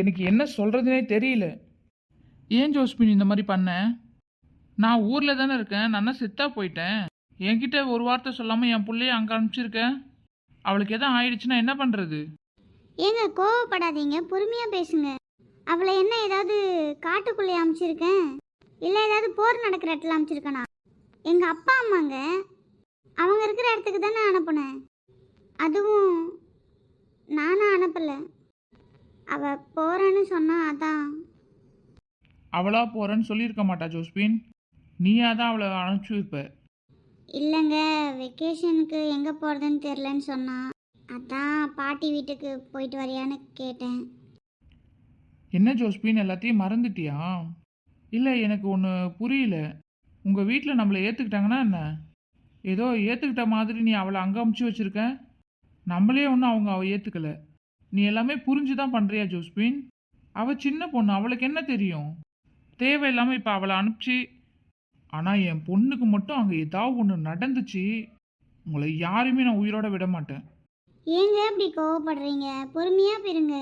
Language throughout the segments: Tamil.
எனக்கு என்ன சொல்கிறதுனே தெரியல. ஏன் ஜோஸ்மின் இந்த மாதிரி பண்ண? நான் ஊரில் தானே இருக்கேன் நான் தான் செத்தா போயிட்டேன்? என்கிட்ட ஒரு வார்த்தை சொல்லாமல் என் பிள்ளைய அங்கே அனுப்பிச்சிருக்கேன் அவளுக்கு எதாவது ஆயிடுச்சுன்னா என்ன பண்ணுறது ஏங்க கோவப்படாதீங்க பொறுமையாக பேசுங்க. அவளை என்ன ஏதாவது காட்டுக்குள்ளே அமைச்சிருக்கேன் இல்லை ஏதாவது போர் நடக்கிற இடத்துல அமைச்சிருக்கேனா எங்கள் அப்பா அம்மாங்க அவங்க இருக்கிற இடத்துக்கு தானே அனுப்புனேன். அதுவும் நானும் அனுப்பலை. அவ போகிறேன்னு சொன்னா அதான். அவளா போகிறேன்னு சொல்லியிருக்க மாட்டா ஜோஸ்பின். நீயா தான் அவளை அனுப்பிச்சி வைப்ப. இல்லைங்க வெக்கேஷனுக்கு எங்கே போகிறதுன்னு தெரிலன்னு சொன்னா. அதான் பாட்டி வீட்டுக்கு போயிட்டு வரியான்னு கேட்டேன். என்ன ஜோஸ்பின் எல்லாத்தையும் மறந்துட்டியா? இல்லை எனக்கு ஒன்று புரியல. உங்கள் வீட்டில் நம்மளை ஏற்றுக்கிட்டாங்கன்னா என்ன? ஏதோ ஏற்றுக்கிட்ட மாதிரி நீ அவளை அங்கே அமுச்சு வச்சிருக்க? நம்மளே ஒன்றும் அவங்க அவள் ஏற்றுக்கல நீ எல்லாமே புரிஞ்சு தான் பண்ணுறியா ஜோஸ்பின்? அவள் சின்ன பொண்ணு அவளுக்கு என்ன தெரியும்? தேவையில்லாமல் இப்போ அவளை அனுப்பிச்சு ஆனால் என் பொண்ணுக்கு மட்டும் அங்கே ஏதாவது ஒன்று நடந்துச்சு உங்களை யாருமே நான் உயிரோட விட மாட்டேன். ஏங்க இப்படி கோவப்படுறீங்க? பொறுமையாக போயிருங்க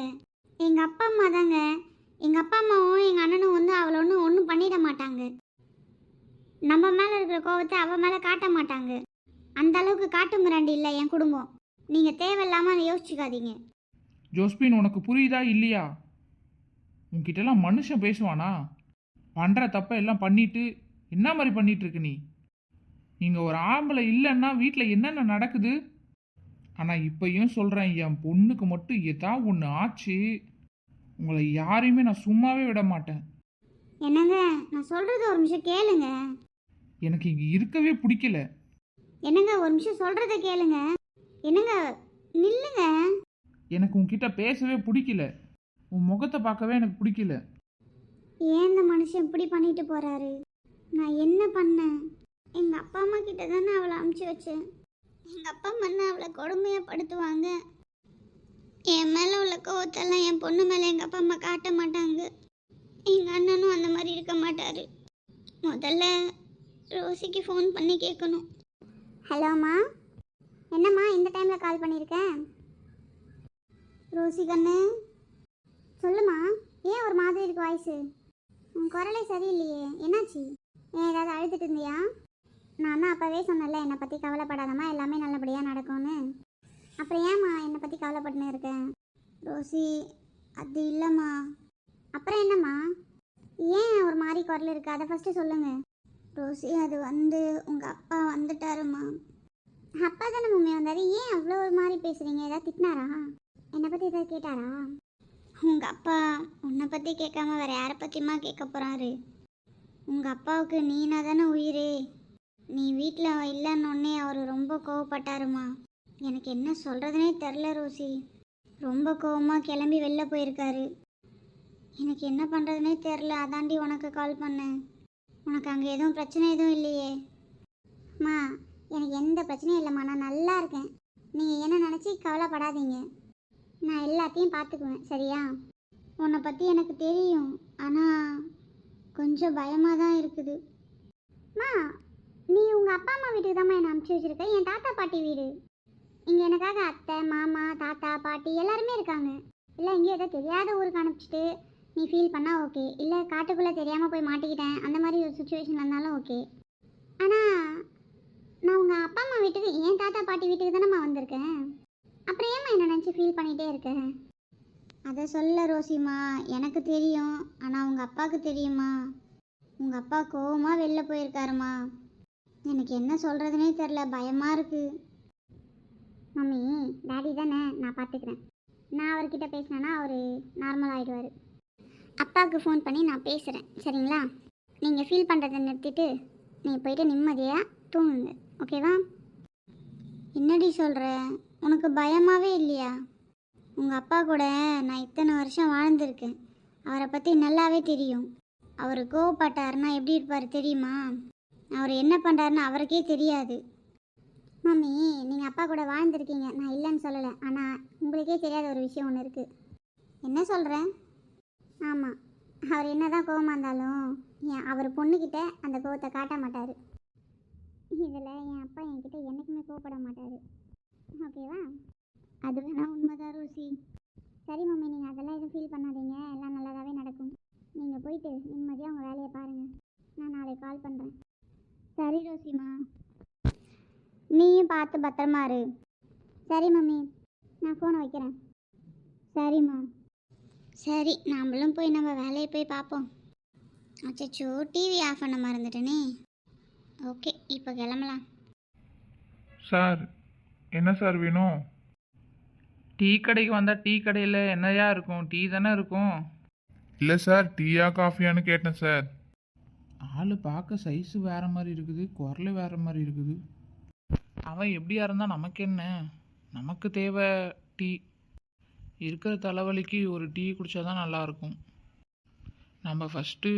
எங்கள் அப்பா அம்மா தாங்க. எங்கள் அப்பா அம்மாவும் எங்கள் அண்ணனும் வந்து அவளை ஒன்றும் ஒன்றும் பண்ணிட மாட்டாங்க. நம்ம மேலே இருக்கிற கோவத்தை அவள் மேலே காட்ட மாட்டாங்க. அந்த அளவுக்கு காட்டு மிராண்டி இல்லை என் குடும்பம். நீங்கள் தேவையில்லாமல் யோசிச்சுக்காதீங்க. ஜோஸ்பின் உனக்கு புரியுதா இல்லையா? உன்கிட்டலாம் மனுஷன் பேசுவானா? பண்ணுற தப்ப எல்லாம் பண்ணிட்டு என்ன மாதிரி பண்ணிட்டு இருக்க நீ? இங்கே ஒரு ஆம்பளை இல்லைன்னா வீட்டில் என்னென்ன நடக்குது? ஆனால் இப்பயும் சொல்கிறேன் என் பொண்ணுக்கு மட்டும் ஏதாவது ஒன்று ஆச்சு. உங்களை யாரையுமே நான் சும்மாவே விட மாட்டேன். என்னங்க? நான் சொல்கிறது ஒரு நிமிஷம் கேளுங்க. எனக்கு இங்கே இருக்கவே பிடிக்கல. என்னங்க? ஒரு நிமிஷம் சொல்கிறத கேளுங்க. என்னங்க? நில்லுங்க. எனக்கு உன்கிட்ட பேசவே பிடிக்கல. உன் முகத்தை பார்க்கவே எனக்கு பிடிக்கல. ஏன் இந்த மனுஷன் இப்படி பண்ணிட்டு போறாரு? நான் என்ன பண்ணேன்? எங்க அப்பா அம்மா கிட்ட தானே அவளை அமுச்சு வச்சேன். எங்க அப்பா அம்மா என்ன அவளை கொடுமையா படுத்துவாங்க? என் மேல உள்ள கோவத்தெல்லாம் என் பொண்ணு மேல எங்க அப்பா அம்மா காட்ட மாட்டாங்க. எங்க அண்ணனும் அந்த மாதிரி இருக்க மாட்டாரு. முதல்ல ரோசிக்கு ஃபோன் பண்ணி கேட்கணும். ஹலோம்மா என்னம்மா இந்த டைம்ல கால் பண்ணியிருக்கேன் ரோசி கண்ணு. சொல்லுமா ஏன் ஒரு மாதிரி இருக்கு வாய்ஸு உன் குரலே சரியில்லையே என்னாச்சு? ஏன் ஏதாவது அழுதுட்டு இருந்தியா? நான் தான் அப்போவே சொன்னேன்ல என்னை பற்றி கவலைப்படாதம்மா எல்லாமே நல்லபடியாக நடக்கும்னு. அப்புறம் ஏம்மா என்னை பற்றி கவலைப்பட்டுன்னு இருக்கேன் ரோசி அது இல்லைம்மா. அப்புறம் என்னம்மா? ஏன் ஒரு மாதிரி குரல் இருக்கு? அதை ஃபஸ்ட்டு சொல்லுங்க. ரோசி அது வந்து உங்கள் அப்பா வந்துட்டாருமா அப்பா தானே மம்மி வந்தார். ஏன் அவ்வளோ ஒரு மாதிரி பேசுகிறீங்க ஏதாவது திட்டினாரா? என்னை பற்றி ஏதாவது கேட்டாரா? உங்கள் அப்பா உன்னை பற்றி கேட்காம வேறு யாரை பற்றியுமா கேட்க போகிறாரு உங்கள் அப்பாவுக்கு நீனா தானே உயிரே. நீ வீட்டில் இல்லைன்னொன்னே அவர் ரொம்ப கோவப்பட்டாருமா. எனக்கு என்ன சொல்கிறதுனே தெரில ரோசி. ரொம்ப கோவமாக கிளம்பி வெளில போயிருக்காரு. எனக்கு என்ன பண்ணுறதுனே தெரில அதாண்டி உனக்கு கால் பண்ணேன். உனக்கு அங்கே எதுவும் பிரச்சனை எதுவும் இல்லையே. அம்மா எனக்கு எந்த பிரச்சனையும் இல்லைம்மா. நான் நல்லா இருக்கேன். நீங்கள் என்ன நினச்சி கவலைப்படாதீங்க. நான் எல்லாத்தையும் பார்த்துக்குவேன் சரியா? உன்னை பற்றி எனக்கு தெரியும் ஆனால் கொஞ்சம் பயமாக தான் இருக்குது. மா நீ உங்கள் அப்பா அம்மா வீட்டுக்கு தான் என்னை அனுப்பிச்சி வச்சுருக்க? என் தாத்தா பாட்டி வீடு. இங்கே எனக்காக அத்தை மாமா தாத்தா பாட்டி எல்லாருமே இருக்காங்க. இல்லை எங்கேயோ ஏதோ தெரியாத ஊருக்கு அனுப்பிச்சிட்டு நீ ஃபீல் பண்ணால் ஓகே இல்லை காட்டுக்குள்ளே தெரியாமல் போய் மாட்டிக்கிட்டேன். அந்த மாதிரி ஒரு சுச்சுவேஷன் இருந்தாலும் ஓகே ஆனால் நான் உங்கள் அப்பா அம்மா வீட்டுக்கு என் தாத்தா பாட்டி வீட்டுக்கு தானே வந்திருக்கேன் அப்புறம் ஏம்மா என்ன நினச்சி ஃபீல் பண்ணிகிட்டே இருக்கேன் அதை சொல்ல ரோசிமா எனக்கு தெரியும். ஆனால் உங்கள் அப்பாவுக்கு தெரியுமா? உங்கள் அப்பா கோவமாக வெளில போயிருக்காருமா எனக்கு என்ன சொல்கிறதுனே தெரில பயமாக இருக்குது மம்மி டாடி தானே நான் பார்த்துக்கிறேன் நான் அவர்கிட்ட பேசினேன்னா அவர் நார்மல் ஆகிடுவார் அப்பாவுக்கு ஃபோன் பண்ணி நான் பேசுகிறேன் சரிங்களா? நீங்கள் ஃபீல் பண்ணுறதை நிறுத்திட்டு நீங்கள் போயிட்டு நிம்மதியாக தூங்குங்க ஓகேவா என்னடி சொல்கிற உனக்கு பயமாகவே இல்லையா? உங்கள் அப்பா கூட நான் இத்தனை வருஷம் வாழ்ந்திருக்கேன். அவரை பற்றி நல்லாவே தெரியும். அவர் கோவப்பட்டாருன்னா எப்படி இருப்பார் தெரியுமா? அவர் என்ன பண்ணுறாருன்னு அவருக்கே தெரியாது. மம்மி நீங்கள் அப்பா கூட வாழ்ந்துருக்கீங்க. நான் இல்லைன்னு சொல்லலை. ஆனால் உங்களுக்கே தெரியாத ஒரு விஷயம் ஒன்று இருக்குது என்ன சொல்கிறேன் ஆமாம் அவர் என்ன தான் கோவமாக இருந்தாலும் என் அவர் பொண்ணுக்கிட்ட அந்த கோவத்தை காட்ட மாட்டார். இதில் என் அப்பா என்கிட்ட என்றைக்குமே கோவப்பட மாட்டார். ஓகேவா? அது வேணால் உண்மைதான் ரோசி. சரி மம்மி நீங்கள் அதெல்லாம் எதுவும் ஃபீல் பண்ணாதீங்க. எல்லாம் நல்லதாகவே நடக்கும். நீங்கள் போயிட்டு நிம்மதியாக உங்கள் வேலையை பாருங்கள் நான் நாளைக்கு கால் பண்ணுறேன் சரி ரோசிமா நீயும் பார்த்து பத்திரமா இரு. சரி மம்மி நான் ஃபோனை வைக்கிறேன். சரிம்மா. சரி நம்மளும் போய் நம்ம வேலையை போய் பார்ப்போம். அச்சோ டிவி ஆஃப் பண்ண மறந்துட்டேனே. ஓகே இப்போ கிளம்பலாம். சார் என்ன சார் வேணும்? டீ கடைக்கு வந்தால் டீ கடையில் என்னையா இருக்கும்? டீ தானே இருக்கும். இல்லை சார் டீயா காஃபியான்னு கேட்டேன் சார். ஆள் பார்க்க சைஸு வேற மாதிரி இருக்குது குரல் வேற மாதிரி இருக்குது. அவன் எப்படியா இருந்தால் நமக்கு என்ன? நமக்கு தேவை டீ. இருக்கிற தலைவலிக்கு ஒரு டீ குடித்தா தான் நல்லாயிருக்கும் நம்ம ஃபஸ்ட்டு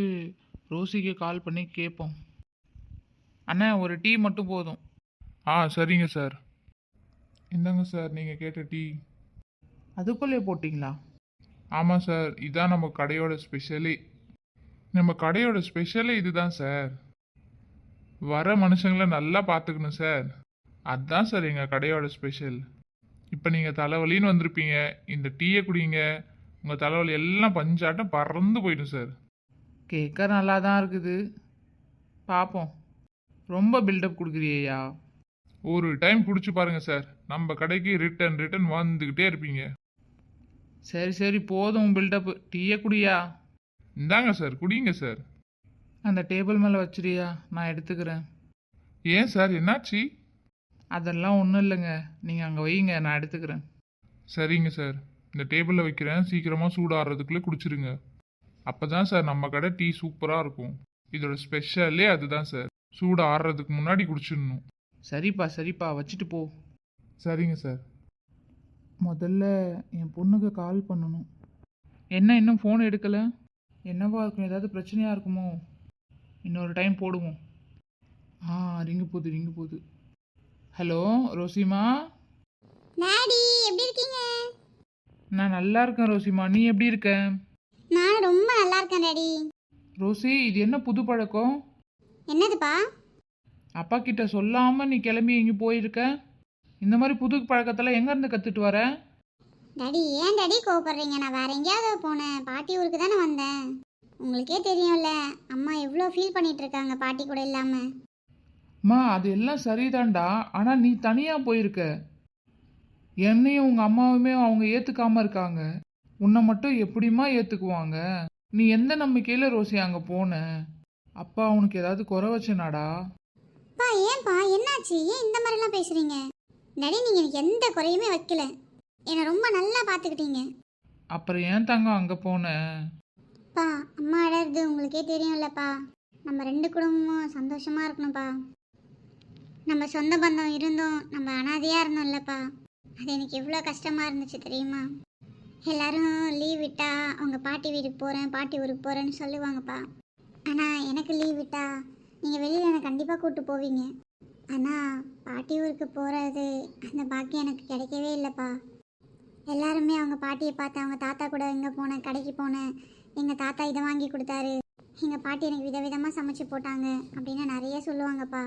ரோசிக்கு கால் பண்ணி கேட்போம் அண்ணா ஒரு டீ மட்டும் போதும். ஆ சரிங்க சார். இந்தாங்க சார் நீங்கள் கேட்ட டீ. அதுக்குள்ளே போட்டிங்களா? ஆமாம் சார் இதான் நம்ம கடையோட ஸ்பெஷலே நம்ம கடையோட ஸ்பெஷலே இதுதான் சார். வர மனுஷங்களை நல்லா பார்த்துக்கணும் சார். அதுதான் சார் எங்கள் கடையோட ஸ்பெஷல் இப்போ நீங்கள் தலைவலின்னு வந்திருப்பீங்க இந்த டீயை குடிங்க உங்கள் தலைவலி எல்லாம் பஞ்சாட்டம் பறந்து போயிடும் சார். கேட்க நல்லா தான் இருக்குது. பார்ப்போம் ரொம்ப பில்டப் கொடுக்குறியா ஒரு டைம் குடிச்சு பாருங்க சார். நம்ம கடைக்கு ரிட்டன் ரிட்டன் வந்துக்கிட்டே இருப்பீங்க. சரி சரி போதும் பில்டப்பு டீயை குடியா? இந்தாங்க சார் குடிங்க சார் அந்த டேபிள் மேலே வச்சிரியா? நான் எடுத்துக்கிறேன். ஏன் சார் என்னாச்சு? அதெல்லாம் ஒன்றும் இல்லைங்க. நீங்கள் அங்கே வைங்க நான் எடுத்துக்கிறேன். சரிங்க சார் இந்த டேபிளில் வைக்கிறேன். சீக்கிரமாக சூடாடுறதுக்குள்ளே குடிச்சிருங்க. அப்போ தான் சார் நம்ம கடை டீ சூப்பராக இருக்கும். இதோட ஸ்பெஷலே அதுதான் சார் சூடு ஆறுறதுக்கு முன்னாடி குடிச்சிடணும். சரிப்பா சரிப்பா. வச்சுட்டு போ. சரிங்க சார். முதல்ல என் பொண்ணுக்கு கால் பண்ணணும். என்ன இன்னும் ஃபோன் எடுக்கலை? என்னவா இருக்கும்? ஏதாவது பிரச்சனையாக இருக்குமோ? இன்னொரு டைம் போடுவோம். ஆ ரிங்கு போகுது ரிங்கு போகுது. ஹலோ ரோசிமா? டாடி எப்படி இருக்கீங்க? நான் நல்லா இருக்கேன் ரோசிமா. நீ எப்படி இருக்க? நான் ரொம்ப நல்லா இருக்கேன் டாடி. ரோசி இது என்ன புது பழக்கம்? என்னதுப்பா? அப்பா கிட்ட சொல்லாமல் நீ கிளம்பி எங்கே போயிருக்க? இந்த மாதிரி புது பழக்கத்தெல்லாம் எங்கேருந்து கற்றுட்டு வர? டாடி ஏன் டாடி கோவப்படுறீங்க? நான் வேற எங்கேயாவது போனேன். பாட்டி ஊருக்கு தானே வந்தேன். உங்களுக்கே தெரியும்ல அம்மா எவ்வளோ ஃபீல் பண்ணிட்டு இருக்காங்க பாட்டி கூட இல்லாமல் அம்மா அது எல்லாம் சரிதான்டா. ஆனால் நீ தனியாக போயிருக்க. என்னையும் உங்கள் அம்மாவுமே அவங்க ஏற்றுக்காம இருக்காங்க. உன்னை மட்டும் எப்படிம்மா ஏற்றுக்குவாங்க நீ எந்த நம்பிக்கையில் ரோசி அங்கே போன? அப்பா உனக்கு ஏதாவது குறை வச்சனாடா? பா ஏன்பா என்னாச்சு? ஏன் இந்த மாதிரிலாம் பேசுறீங்க? டாடி நீங்கள் எனக்கு எந்த குறையுமே வைக்கல. என்னை ரொம்ப நல்லா பார்த்துக்கிட்டீங்க. அப்புறம் ஏன் தங்கம் அங்கே போன? பா அம்மா அழறது உங்களுக்கே தெரியும்லப்பா. நம்ம ரெண்டு குடும்பமும் சந்தோஷமா இருக்கணும்ப்பா. நம்ம சொந்த பந்தம் இருந்தோம் நம்ம அனாதையாக இருந்தோம் இல்லைப்பா அது எனக்கு எவ்வளோ கஷ்டமாக இருந்துச்சு தெரியுமா? எல்லாரும் லீவ் விட்டா அவங்க பாட்டி வீட்டுக்கு போகிறேன் பாட்டி ஊருக்கு போகிறேன்னு சொல்லுவாங்கப்பா. ஆனால் எனக்கு லீவ் விட்டா நீங்கள் வெளியில் என்னை கண்டிப்பாக கூப்பிட்டு போவீங்க. ஆனால் பாட்டி ஊருக்கு போகிறது அந்த பாக்கியம் எனக்கு கிடைக்கவே இல்லைப்பா. எல்லாருமே அவங்க பாட்டியை பார்த்து அவங்க தாத்தா கூட எங்கே போனேன் கடைக்கு போனேன். எங்கள் தாத்தா இதை வாங்கி கொடுத்தாரு. எங்கள் பாட்டி எனக்கு விதவிதமாக சமைச்சு போட்டாங்க அப்படின்னு நிறைய சொல்லுவாங்கப்பா.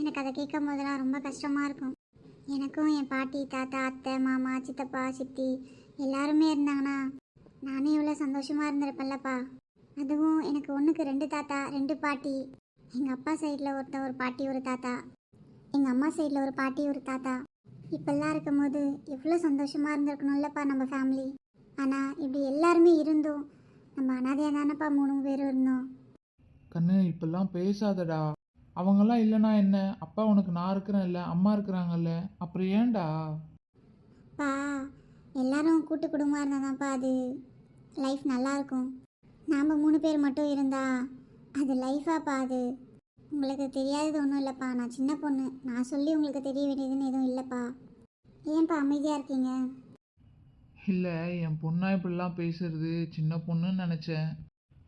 எனக்கு அதை கேட்கும் போதெல்லாம் ரொம்ப கஷ்டமாக இருக்கும். எனக்கும் என் பாட்டி தாத்தா அத்தை மாமா சித்தப்பா சித்தி எல்லாருமே இருந்தாங்கன்னா நானே இவ்வளோ சந்தோஷமாக இருந்திருப்பேன்லப்பா. அதுவும் எனக்கு ஒன்றுக்கு ரெண்டு தாத்தா ரெண்டு பாட்டி. எங்கள் அப்பா சைடில் ஒருத்தன் ஒரு பாட்டி ஒரு தாத்தா. எங்கள் அம்மா சைடில் ஒரு பாட்டி ஒரு தாத்தா. இப்பெல்லாம் இருக்கும்போது எவ்வளோ சந்தோஷமாக இருந்திருக்கணும்லப்பா நம்ம ஃபேமிலி ஆனால் இப்படி எல்லாருமே இருந்தோம் நம்ம அனாதையாக தானப்பா மூணு பேரும் இருந்தோம். கண்ணு இப்பெல்லாம் பேசாதடா. அவங்கெல்லாம் இல்லைனா என்ன? அப்பா உனக்கு நான் இருக்கிறேன்ல அம்மா இருக்கிறாங்கல்ல. அப்புறம் ஏன்டா? பா எல்லாரும் கூட்டு குடும்பமாக இருந்தால் தான்ப்பா அது லைஃப் நல்லாயிருக்கும் நாம் மூணு பேர் மட்டும் இருந்தா அது லைஃபாப்பா அது. உங்களுக்கு தெரியாதது ஒன்றும் இல்லைப்பா. நான் சின்ன பொண்ணு. நான் சொல்லி உங்களுக்கு தெரிய வேண்டியதுன்னு எதுவும் இல்லைப்பா. ஏன்ப்பா அமைதியாக இருக்கீங்க? இல்லை என் பொண்ணா இப்படிலாம் பேசுறது சின்ன பொண்ணுன்னு நினச்சேன்.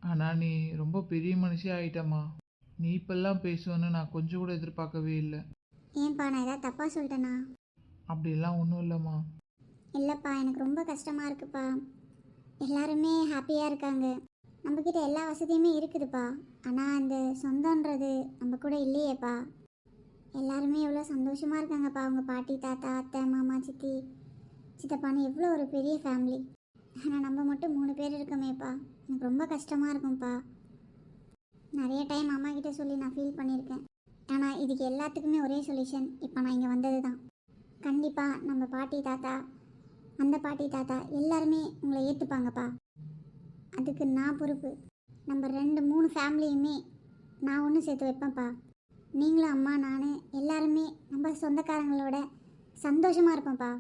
ஆனால் நீ ரொம்ப பெரிய மனுஷி ஆயிட்டம்மா. நீ இப்பெல்லாம் பேசுவேன்னு நான் கொஞ்சம் கூட எதிர்பார்க்கவே இல்லை. ஏன்ப்பா நான் ஏதாவது தப்பாக சொல்லிட்டேனா? அப்படியெல்லாம் ஒன்றும் இல்லைம்மா. இல்லைப்பா எனக்கு ரொம்ப கஷ்டமாக இருக்குப்பா. எல்லாருமே ஹாப்பியாக இருக்காங்க. நம்மக்கிட்ட எல்லா வசதியுமே இருக்குதுப்பா. ஆனால் அந்த சொந்தன்றது நம்ம கூட இல்லையேப்பா. எல்லாருமே எவ்வளோ சந்தோஷமாக இருக்காங்கப்பா. அவங்க பாட்டி தாத்தா அத்தை மாமா சித்தி சித்தப்பான்னு எவ்வளோ ஒரு பெரிய ஃபேமிலி ஆனால் நம்ம மட்டும் மூணு பேர் இருக்கோமேப்பா. எனக்கு ரொம்ப கஷ்டமாக இருக்கும்ப்பா. நிறைய டைம் அம்மா கிட்ட சொல்லி நான் ஃபீல் பண்ணியிருக்கேன். ஆனால் இதுக்கு எல்லாத்துக்குமே ஒரே சொல்யூஷன் இப்போ நான் இங்கே வந்தது தான் கண்டிப்பாக நம்ம பாட்டி தாத்தா அந்த பாட்டி தாத்தா எல்லாருமே உங்களை ஏற்றுப்பாங்கப்பா அதுக்கு நான் பொறுப்பு. நம்ம ரெண்டு மூணு ஃபேமிலியுமே நான் ஒன்று சேர்த்து வைப்பேன்ப்பா. நீங்களும் அம்மா நான் எல்லாருமே நம்ம சொந்தக்காரங்களோட சந்தோஷமாக இருப்போம்ப்பா.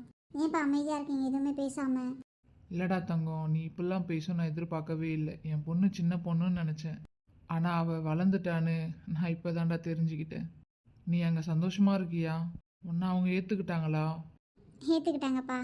ஏன்ப்பா அமைதியாக இருக்கீங்க? எதுவுமே பேசாமல் இல்லடா தங்கம் நீ இப்படிலாம் பேசும் நான் எதிர்பார்க்கவே இல்லை. என் பொண்ணு சின்ன பொண்ணுன்னு நினச்சேன். ஆனால் அவள் வளர்ந்துட்டான்னு நான் இப்போ தான்டா தெரிஞ்சுக்கிட்டேன். நீ அங்கே சந்தோஷமா இருக்கியா? உன்னை அவங்க ஏற்றுக்கிட்டாங்களா ஏற்றுக்கிட்டாங்கப்பா